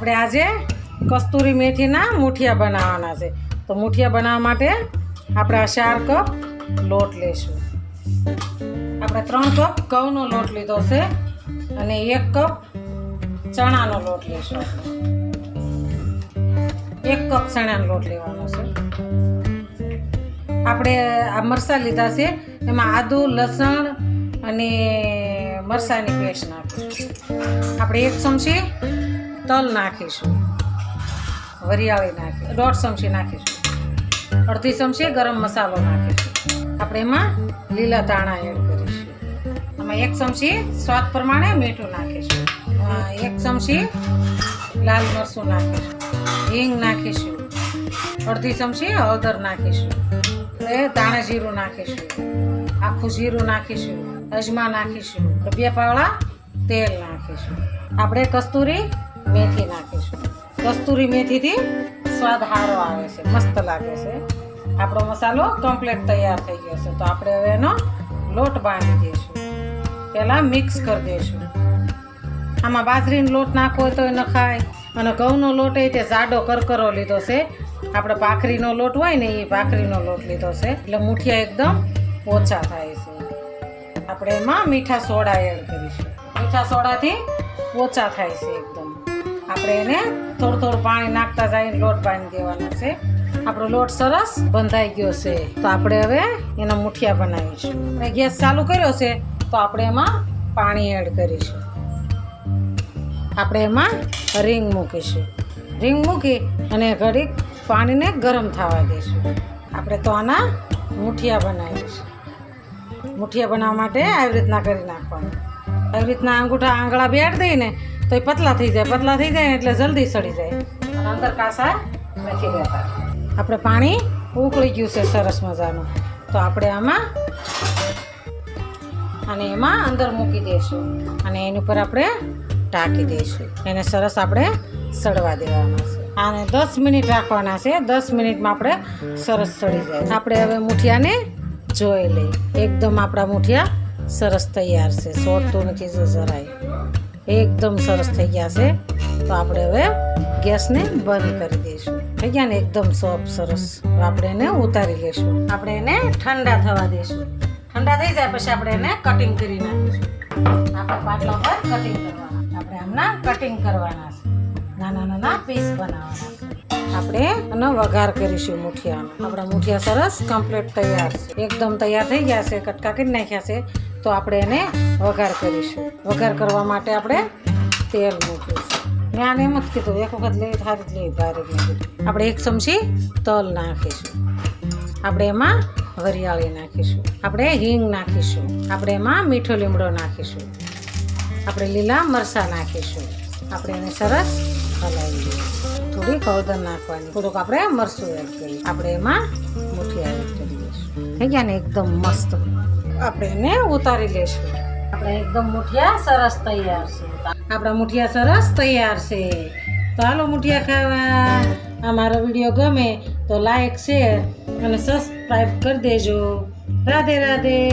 આપણે આજે કસ્તુરી મેથીના મુઠિયા બનાવવાના છે. તો મુઠિયા બનાવવા માટે આપણે ચાર કપ લોટ લઈશું આપણે ત્રણ કપ ઘઉંનો લોટ લીધો છે અને એક કપ ચણાનો લોટ લઈશું એક કપ ચણાનો લોટ લેવાનો છે. આપણે આ મરચાં લીધા છે, એમાં આદુ, લસણ અને મરસાની પેસ્ટ નાખીશું. આપણે એક ચમચી તલ નાખીશું. વરિયાળી નાખી, દોઢ ચમચી નાખીશું. અડધી ચમચી ગરમ મસાલો નાખીશું. આપણે એમાં લીલા દાણા એડ કરીશું. આમાં એક ચમચી સ્વાદ પ્રમાણે મીઠું નાખીશું. એક ચમચી લાલ મરચું નાખીશું. હિંગ નાખીશું. અડધી ચમચી હળદર નાખીશું. એ દાણા જીરું નાખીશું. આખું જીરું નાખીશું. અજમા નાખીશું. બે પાવડા તેલ નાખીશું. આપણે કસ્તુરી મેથી નાખીશું. કસ્તુરી મેથીથી સ્વાદ સારો આવે છે, મસ્ત લાગે છે. આપણો મસાલો કમ્પ્લીટ તૈયાર થઈ ગયો છે. તો આપણે હવે એનો લોટ બાંધી દઈશું. પહેલાં મિક્સ કરી દઈશું. આમાં બાજરીનો લોટ નાખવો હોય તો એ નખાય. અને ઘઉંનો લોટ એ તે જાડો કરકરો લીધો છે. આપણે ભાખરીનો લોટ હોય ને એ ભાખરીનો લોટ લીધો છે. એટલે મુઠિયા એકદમ ઓછા થાય છે. આપણે એમાં મીઠા સોડા એડ કરીશું. મીઠા સોડાથી ઓછા થાય છે એકદમ. આપણે એને થોડું થોડું પાણી નાખતા જઈને લોટ બાંધી દેવાનો છે. આપણો લોટ સરસ બંધાઈ ગયો છે. તો આપણે હવે એના મુઠિયા બનાવીશું. ગેસ ચાલુ કર્યો છે, તો આપણે એમાં પાણી એડ કરીશું. આપણે એમાં રીંગ મૂકીશું. રીંગ મૂકી અને ઘડીક પાણીને ગરમ થવા દઈશું. આપણે તો આના મુઠિયા બનાવીશું. મુઠિયા બનાવવા માટે આવી રીતના કરી નાખવાનું. આવી રીતના અંગૂઠા આંગળા બેડ દઈને તો એ પતલા થઈ જાય, પતલા થઈ જાય એટલે જલ્દી સડી જાય. અને અંદર કાસા નથી રહેતા આપણે પાણી ઉકળી ગયું છે સરસ મજાનું. તો આપણે આમાં અને એમાં અંદર મૂકી દઈશું અને એની ઉપર આપણે ઢાંકી દઈશું એને સરસ આપણે સડવા દેવાના છે. આને દસ મિનિટ રાખવાના છે. દસ મિનિટમાં આપણે સરસ સડી જાય. આપણે હવે મૂઠિયાને જોઈ લઈએ. એકદમ આપણા મુઠિયા સરસ તૈયાર છે. સોટતું નથી, જરાય. એકદમ સરસ થઈ ગયા છે. તો આપણે હવે ગેસને બંધ કરી દઈશું. થઈ ગયા ને? એકદમ સોફ્ટ, સરસ. આપણે એને ઉતારી લઈશું. આપણે એને ઠંડા થવા દઈશું. ઠંડા થઈ જાય પછી આપણે એને કટિંગ કરી નાખીશું. આપણે પાટલા પર કટિંગ કરવાના. આપણે આમના કટિંગ કરવાના છે. નાના નાના પીસ બનાવવાના આપણે એનો વઘાર કરીશું મુઠિયાનો. આપણા મુઠિયા સરસ કમ્પ્લીટ તૈયાર છે. એકદમ તૈયાર થઈ ગયા છે. કટકા કરી નાખ્યા છે. તો આપણે એને વઘાર કરીશું. વઘાર કરવા માટે આપણે તેલ મૂકીશું. મેં આને એમ જ કીધું, એક વખત લેવી સારી જ લેવી ભારે આપણે એક ચમચી તલ નાખીશું. આપણે એમાં વરિયાળી નાખીશું. આપણે હિંગ નાખીશું. આપણે એમાં મીઠો લીમડો નાખીશું. આપણે લીલા મરચાં નાખીશું. આપણે એને સરસ હલાવી દઈશું. થોડીક હળદર નાખવાની. થોડુંક આપણે મરચું એડ કરીએ. આપણે એમાં મુઠિયા એડ કરી દઈશું. થઈ ગયા ને? એકદમ મસ્ત. આપણે એને ઉતારી લેશું. આપણે એકદમ મુઠિયા સરસ તૈયાર છે. આપણા મુઠિયા સરસ તૈયાર છે. તો હાલો મુઠિયા ખાવા. આ મારો વીડિયો ગમે તો લાઈક શેર અને સબસ્ક્રાઈબ કરી દેજો. રાધે રાધે.